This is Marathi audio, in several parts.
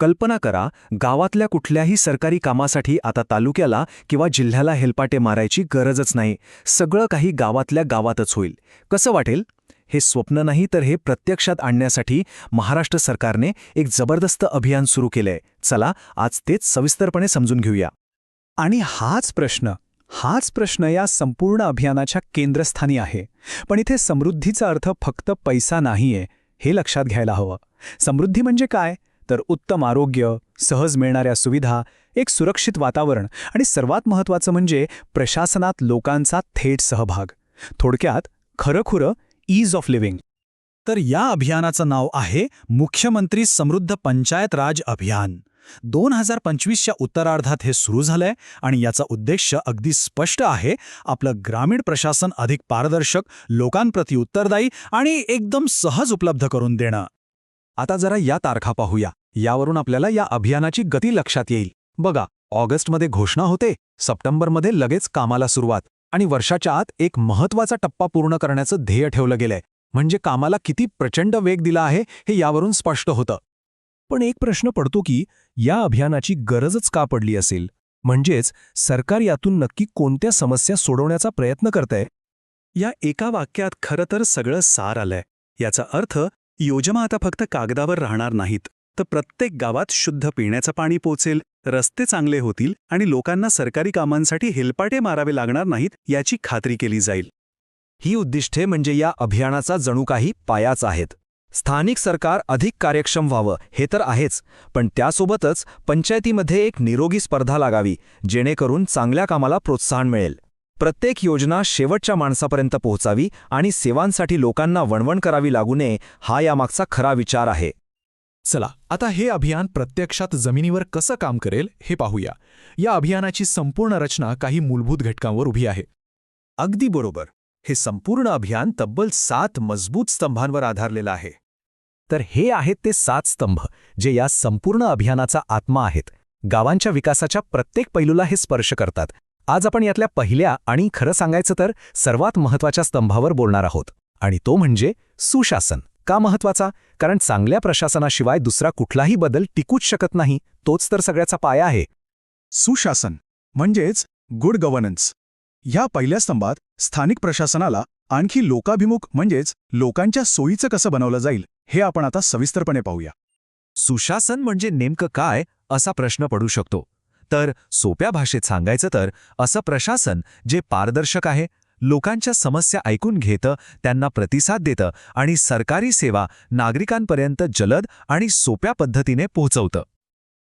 कल्पना करा गावातल्या कुठल्याही सरकारी कामासाठी आता तालुक्याला किंवा जिल्ह्याला हेलपाटे मारायची गरजच नाही. सगळं काही गावातल्या गावातच होईल. कसं वाटेल? हे स्वप्न नाही तर हे प्रत्यक्षात आणण्यासाठी महाराष्ट्र सरकारने एक जबरदस्त अभियान सुरू केलंय. चला आज तेच सविस्तरपणे समजून घेऊया. आणि हाच प्रश्न हाच प्रश्न या संपूर्ण अभियानाच्या केंद्रस्थानी आहे. पण इथे समृद्धीचा अर्थ फक्त पैसा नाहीये हे लक्षात घ्यायला हवं. समृद्धी म्हणजे काय? तर उत्तम आरोग्य सहज मिळणाऱ्या सुविधा एक सुरक्षित वातावरण आणि सर्वात महत्त्वाचं म्हणजे प्रशासनात लोकांचा थेट सहभाग. थोडक्यात खरंखुरं ईज ऑफ लिव्हिंग तर या अभियानाचं नाव आहे मुख्यमंत्री समृद्ध पंचायत राज अभियान. दोन हजार पंचवीसच्या उत्तरार्धात हे सुरू झालंय आणि याचा उद्देश अगदी स्पष्ट आहे आपलं ग्रामीण प्रशासन अधिक पारदर्शक लोकांप्रती उत्तरदायी आणि एकदम सहज उपलब्ध करून देणं. आता जरा या तारखा पाहूया. यावरून आपल्याला या अभियानाची गती लक्षात येईल. बघा ऑगस्टमध्ये घोषणा होते सप्टेंबरमध्ये लगेच कामाला सुरुवात आणि वर्षाच्या आत एक महत्त्वाचा टप्पा पूर्ण करण्याचं ध्येय ठेवलं गेलंय. म्हणजे कामाला किती प्रचंड वेग दिला आहे हे यावरून स्पष्ट होतं. पण एक प्रश्न पडतो की या अभियानाची गरजच का पडली असेल? म्हणजेच सरकार यातून नक्की कोणत्या समस्या सोडवण्याचा प्रयत्न करतंय? या एका वाक्यात खरं तर सगळं सार आलंय. याचा अर्थ योजना आता फक्त कागदावर राहणार नाहीत. तर प्रत्येक गावात शुद्ध पिण्याचं पाणी पोचेल रस्ते चांगले होतील आणि लोकांना सरकारी कामांसाठी हेलपाटे मारावे लागणार नाहीत याची खात्री केली जाईल. ही उद्दिष्टे म्हणजे या अभियानाचा जणू काही पायाच आहेत. स्थानिक सरकार अधिक कार्यक्षम व्हावं हे तर आहेच पण त्यासोबतच पंचायतीमध्ये एक निरोगी स्पर्धा लागावी जेणेकरून चांगल्या कामाला प्रोत्साहन मिळेल. प्रत्येक योजना शेवटच्या माणसापर्यंत पोहोचावी आणि सेवांसाठी लोकांना वणवण करावी लागू नये हा यामागचा खरा विचार आहे. चला आता हे अभियान प्रत्यक्षात जमिनीवर कसं काम करेल हे पाहूया. या अभियानाची संपूर्ण रचना काही मूलभूत घटकांवर उभी आहे. अगदी बरोबर. हे संपूर्ण अभियान तब्बल सात मजबूत स्तंभांवर आधारलेलं आहे. तर हे आहेत ते सात स्तंभ जे या संपूर्ण अभियानाचा आत्मा आहेत. गावांच्या विकासाच्या प्रत्येक पैलूला हे स्पर्श करतात. आज आपण यातल्या पहिल्या आणि खरं सांगायचं तर सर्वात महत्त्वाच्या स्तंभावर बोलणार आहोत. आणि तो म्हणजे सुशासन. का महत्त्वाचा? कारण चांगल्या प्रशासनाशिवाय दुसरा कुठलाही बदल टिकूच शकत नाही तोच तर सगळ्याचा पाया आहे. सुशासन म्हणजेच गुड गव्हर्नन्स ह्या पहिल्या स्तंभात स्थानिक प्रशासनाला आणखी लोकाभिमुख म्हणजेच लोकांच्या सोयीचं कसं बनवलं जाईल हे आपण आता सविस्तरपणे पाहूया. सुशासन म्हणजे नेमकं काय असा प्रश्न पडू शकतो. तर सोप्या भाषेत सांगायचं तर असं प्रशासन जे पारदर्शक आहे लोकांच्या समस्या ऐकून घेतं त्यांना प्रतिसाद देतं आणि सरकारी सेवा नागरिकांपर्यंत जलद आणि सोप्या पद्धतीने पोहोचवतं.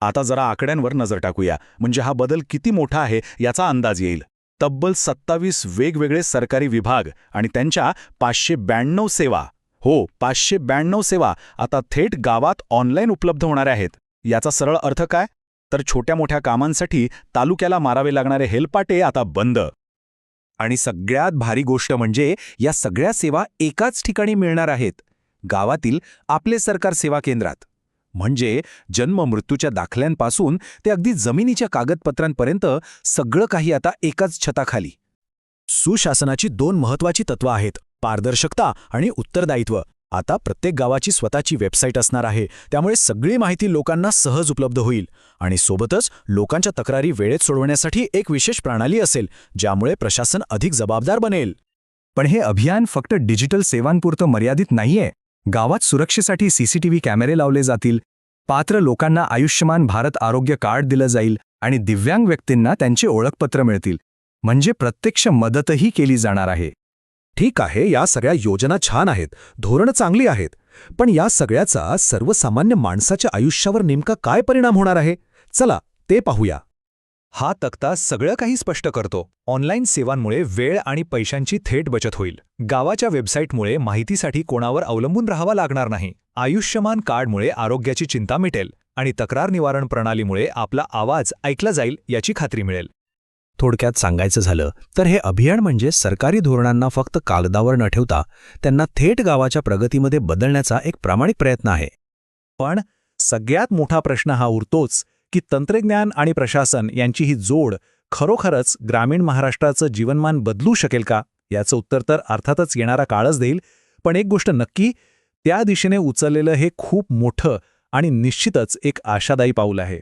आता जरा आकड्यांवर नजर टाकूया. म्हणजे हा बदल किती मोठा आहे याचा अंदाज येईल. तब्बल सत्तावीस वेगवेगळे सरकारी विभाग आणि त्यांच्या पाचशे ब्याण्णव सेवा. हो पाचशे ब्याण्णव सेवा आता थेट गावात ऑनलाईन उपलब्ध होणार आहेत. याचा सरळ अर्थ काय? तर छोट्या मोठ्या कामांसाठी तालुक्याला मारावे लागणारे हेलपाटे आता बंद. आणि सगळ्यात भारी गोष्ट म्हणजे या सगळ्या सेवा एकाच ठिकाणी मिळणार आहेत गावातील आपले सरकार सेवा केंद्रात. म्हणजे जन्म मृत्यूच्या दाखल्यांपासून ते अगदी जमिनीच्या कागदपत्रांपर्यंत सगळं काही आता एकाच छताखाली. सुशासनाची दोन महत्वाची तत्वं आहेत पारदर्शकता आणि उत्तरदायित्व. आता प्रत्येक गावाची स्वतःची वेबसाईट असणार आहे. त्यामुळे सगळी माहिती लोकांना सहज उपलब्ध होईल. आणि सोबतच लोकांच्या तक्रारी वेळेत सोडवण्यासाठी एक विशेष प्रणाली असेल ज्यामुळे प्रशासन अधिक जबाबदार बनेल. पण हे अभियान फक्त डिजिटल सेवांपुरतं मर्यादित नाहीये. गावात सुरक्षेसाठी सीसीटीव्ही कॅमेरे लावले जातील. पात्र लोकांना आयुष्यमान भारत आरोग्य कार्ड दिलं जाईल आणि दिव्यांग व्यक्तींना त्यांचे ओळखपत्र मिळतील. म्हणजे प्रत्यक्ष मदतही केली जाणार आहे. ठीक आहे या सगळ्या योजना छान आहेत धोरणं चांगली आहेत पण या सगळ्याचा सर्वसामान्य माणसाच्या आयुष्यावर नेमका काय परिणाम होणार आहे? चला ते पाहूया. हा तक्ता सगळं काही स्पष्ट करतो. ऑनलाईन सेवांमुळे वेळ आणि पैशांची थेट बचत होईल. गावाच्या वेबसाईटमुळे माहितीसाठी कोणावर अवलंबून राहावा लागणार नाही. आयुष्यमान कार्डमुळे आरोग्याची चिंता मिटेल आणि तक्रार निवारण प्रणालीमुळे आपला आवाज ऐकला जाईल याची खात्री मिळेल. थोडक्यात सांगायचं झालं तर हे अभियान म्हणजे सरकारी धोरणांना फक्त कागदावर न ठेवता त्यांना थेट गावाच्या प्रगतीमध्ये बदलण्याचा एक प्रामाणिक प्रयत्न आहे. पण सगळ्यात मोठा प्रश्न हा उरतोच की तंत्रज्ञान आणि प्रशासन यांची ही जोड खरोखरच ग्रामीण महाराष्ट्राचं जीवनमान बदलू शकेल का? याचं उत्तर तर अर्थातच येणारा काळच देईल. पण एक गोष्ट नक्की त्या दिशेने उचललेलं हे खूप मोठं आणि निश्चितच एक आशादायी पाऊल आहे.